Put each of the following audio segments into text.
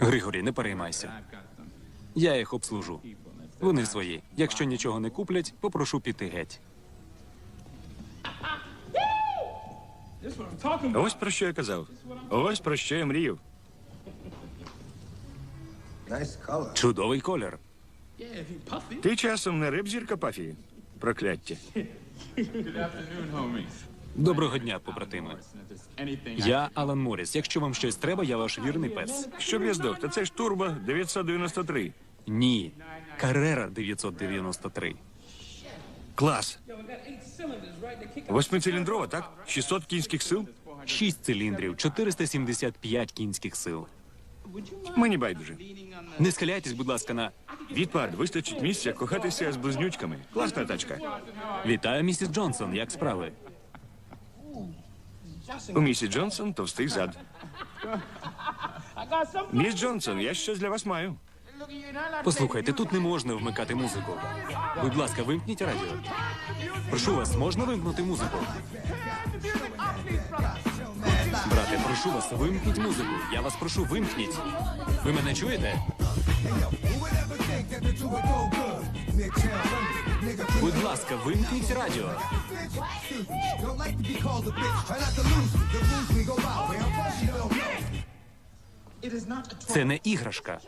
Григорій, не переймайся. Я їх обслужу. Вони свої. Якщо нічого не куплять, попрошу піти геть. Ось про що я казав. Ось про що я мріяв. Чудовий колір. Ти часом не рибзірка Пафі? Прокляття. Доброго дня, побратими. Я Алан Моріс. Якщо вам щось треба, я ваш вірний пес. Щоб я здох, та це ж Турбо 993. Ні. Карера 993. Клас. Восьмициліндрова, так? 600 кінських сил? Шість циліндрів, 475 кінських сил. Мені байдуже. Не схиляйтесь, будь ласка, на Відпад, вистачить місця кохатися з близнючками. Класна тачка. вітаю, місіс Джонсон. Як справи? У місі Джонсон товстий зад. Міс Джонсон, я щось для вас маю. Послухайте, тут не можна вмикати музику. Будь ласка, вимкніть радіо. Прошу вас, можна вимкнути музику? Брате, прошу вас, вимкніть музику. Я вас прошу, вимкніть. Ви мене чуєте? Будь ласка, вимкніть радіо. Це не іграшка.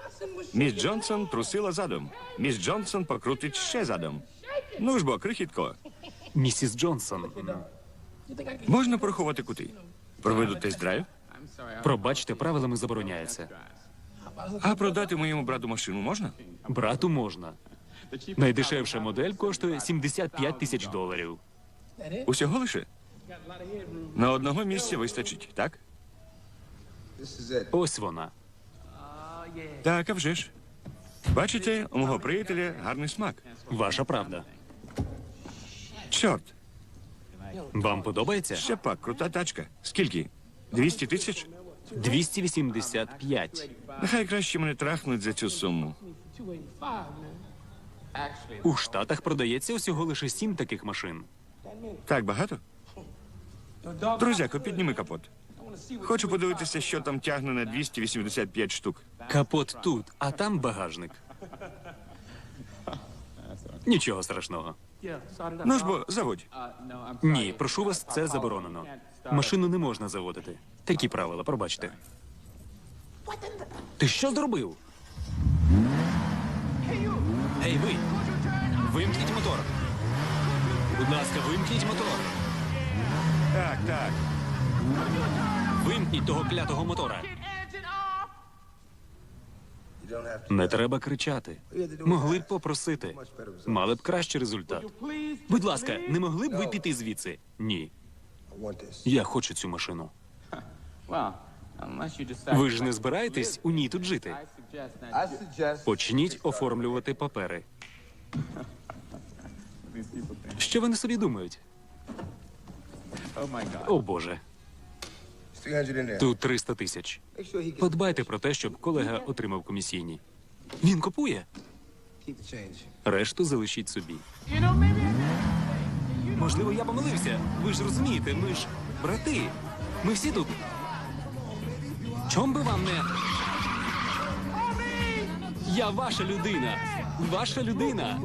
Міс Джонсон трусила задом. Міс Джонсон покрутить ще задом. Ну ж бо, крихітко, Місіс Джонсон. можна порахувати кути? Проведу тест-драйв, Пробачте, правилами забороняється. А продати моєму брату машину можна? Брату можна. Найдешевша модель коштує 75 тисяч доларів. Усього лише? На одного місця вистачить, так? Ось вона. Так, а вже ж. Бачите, у мого приятеля гарний смак. Ваша правда. Чорт, Вам подобається? ще пак, крута тачка. Скільки? 200 тисяч? 285. Нехай краще мене трахнуть за цю суму. У Штатах продається усього лише сім таких машин. Так багато? Друзяко, підніми капот. Хочу подивитися, що там тягне на 285 штук. Капот тут, а там багажник. Нічого страшного. Ну ж бо, заводь. Ні, прошу вас, це заборонено. Машину не можна заводити. Такі правила, пробачте. Ти що зробив? Гей, ви! Вимкніть мотор. Будь ласка, вимкніть мотор. Так, так. Вимкніть того клятого мотора. Не треба кричати. Могли б попросити. Мали б кращий результат. Будь ласка, не могли б ви піти звідси? Ні. Я хочу цю машину. Ви ж не збираєтесь у ній тут жити? Почніть оформлювати папери. Що вони собі думають? О Боже, It's 300 in there. тут 300 тисяч. Подбайте про те, щоб колега отримав комісійні. Він купує. Решту залишіть собі. Можливо, я помилився. Ви ж розумієте, ми ж брати. Ми всі тут. Чом би вам не. Я ваша людина. Ваша людина.